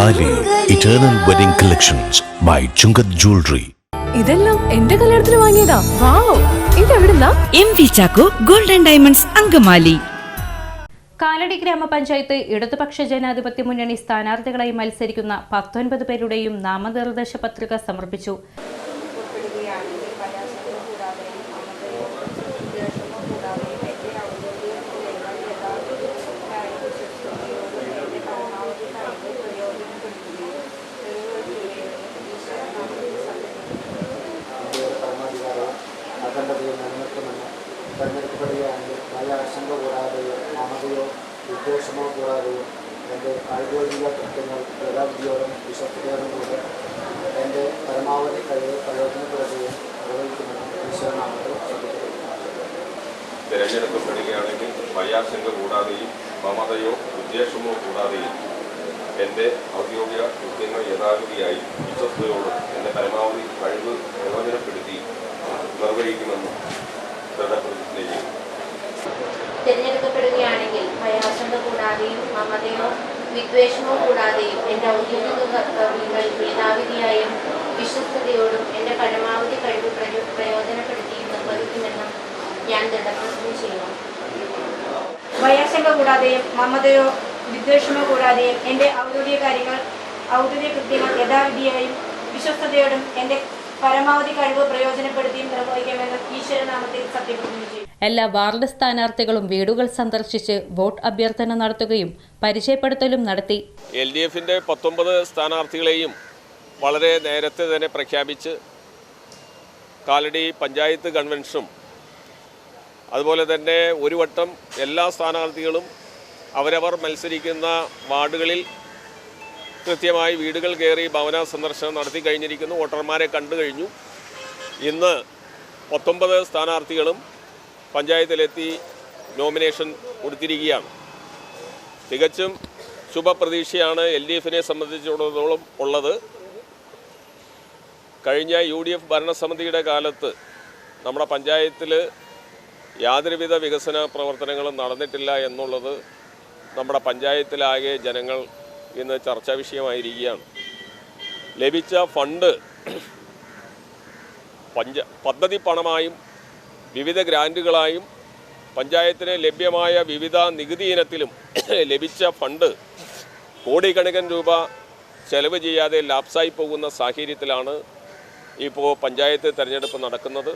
താലി eternal wedding collections by Chungath jewellery ഇതെല്ലാം എന്റെ കല്യാണത്തിന് വാങ്ങിയതാ. Wow ഇതെവിടുന്നാ? M V Chacko golden diamonds Angamaly. Kalady ഗ്രാമപഞ്ചായത്ത് ഇടതുപക്ഷ ജനാധിപത്യ മുന്നണി സ്ഥാനാർത്ഥികളായി മത്സരിക്കുന്ന പത്തൊൻപത് പേരുടെയും നാമനിർദ്ദേശ പത്രിക സമർപ്പിച്ചു. അഖണ്ഡതയും നിലനിർത്തുമെന്ന് തെരഞ്ഞെടുക്കപ്പെടുകയാണെങ്കിൽ നല്ല ആശങ്ക കൂടാതെയോ മമതയോ വിദ്വേഷമോ കൂടാതെയോ എന്റെ ഔദ്യോഗിക കൃത്യങ്ങൾ യഥാവിധിയോടും വിശ്വസ്തയോടും കൂടെ എന്റെ പരമാവധി കഴിവ് പ്രയോജനപ്പെടുകയും നിർവഹിക്കുമെന്ന് ഈശ്വരനാമത്തിൽ തിരഞ്ഞെടുക്കപ്പെടുകയാണെങ്കിൽ ഭയാശങ്ക കൂടാതെയും മമതയോ ഉദ്ദേശമോ കൂടാതെയും എന്റെ ഔദ്യോഗിക കൃത്യങ്ങൾ യഥാഗതിയായി വിശ്വസ്തയോടും എന്റെ പരമാവധി കഴിവ് പ്രയോജനപ്പെടുത്തി നിർവഹിക്കുമെന്ന് ദൃഢപ്രതിജ്ഞ ചെയ്യും തിരഞ്ഞെടുക്കപ്പെടുകയാണെങ്കിൽ ഭയാശങ്ക കൂടാതെയും മമതയോ വിദ്വേഷമോ കൂടാതെയും എന്റെ ഔദ്യോഗിക കർത്തവ്യങ്ങൾ മേധാവിധിയായും വിശ്വസ്തയോടും എന്റെ പരമാവധി കഴിവ് പ്രയോജനപ്പെടുത്തി നിർവഹിക്കുമെന്നും ഞാൻ ദൃഢപ്രതിജ്ഞ ചെയ്യുന്നു. ഭയാശങ്ക കൂടാതെയും മമതയോ വിദ്വേഷമോ കൂടാതെയും എന്റെ ഔദ്യോഗിക കാര്യങ്ങൾ ഔദ്യോഗിക കൃത്യങ്ങൾ യഥാവിധിയായും വിശ്വസ്തയോടും എന്റെ പരമാവധി കഴിവ് പ്രയോജനപ്പെടുത്തിയും നിർവഹിക്കുമെന്ന് ഈശ്വരനാമത്തിൽ സത്യപ്രതിജ്ഞ ചെയ്തു എല്ലാ വാർഡ് സ്ഥാനാർത്ഥികളും വീടുകൾ സന്ദർശിച്ച് വോട്ട് അഭ്യർത്ഥന നടത്തുകയും പരിചയപ്പെടുത്തലും നടത്തി. എൽ ഡി എഫിന്റെ പത്തൊമ്പത് സ്ഥാനാർത്ഥികളെയും വളരെ നേരത്തെ തന്നെ പ്രഖ്യാപിച്ച് കാലടി പഞ്ചായത്ത് കൺവെൻഷനും അതുപോലെ തന്നെ ഒരു വട്ടം എല്ലാ സ്ഥാനാർത്ഥികളും അവരവർ മത്സരിക്കുന്ന വാർഡുകളിൽ കൃത്യമായി വീടുകൾ കയറി ഭവന സന്ദർശനം നടത്തി കഴിഞ്ഞിരിക്കുന്നു. വോട്ടർമാരെ കണ്ടു കഴിഞ്ഞു. ഇന്ന് പത്തൊമ്പത് സ്ഥാനാർത്ഥികളും പഞ്ചായത്തിലെത്തി നോമിനേഷൻ കൊടുത്തിരിക്കുകയാണ്. തികച്ചും ശുഭപ്രതീക്ഷയാണ് എൽ ഡി എഫിനെ സംബന്ധിച്ചിടത്തോളം ഉള്ളത്. കഴിഞ്ഞ യു ഡി എഫ് ഭരണസമിതിയുടെ കാലത്ത് നമ്മുടെ പഞ്ചായത്തിൽ യാതൊരുവിധ വികസന പ്രവർത്തനങ്ങളും നടന്നിട്ടില്ല എന്നുള്ളത് നമ്മുടെ പഞ്ചായത്തിലാകെ ജനങ്ങൾ ഇന്ന് ചർച്ചാ വിഷയമായിരിക്കുകയാണ്. ലഭിച്ച ഫണ്ട് പഞ്ച പദ്ധതി പണമായും വിവിധ ഗ്രാന്റുകളായും പഞ്ചായത്തിന് ലഭ്യമായ വിവിധ നികുതി ഇനത്തിലും ലഭിച്ച ഫണ്ട് കോടിക്കണക്കിന് രൂപ ചെലവ് ചെയ്യാതെ ലാപ്സായി പോകുന്ന സാഹചര്യത്തിലാണ് ഇപ്പോൾ പഞ്ചായത്ത് തിരഞ്ഞെടുപ്പ് നടക്കുന്നത്.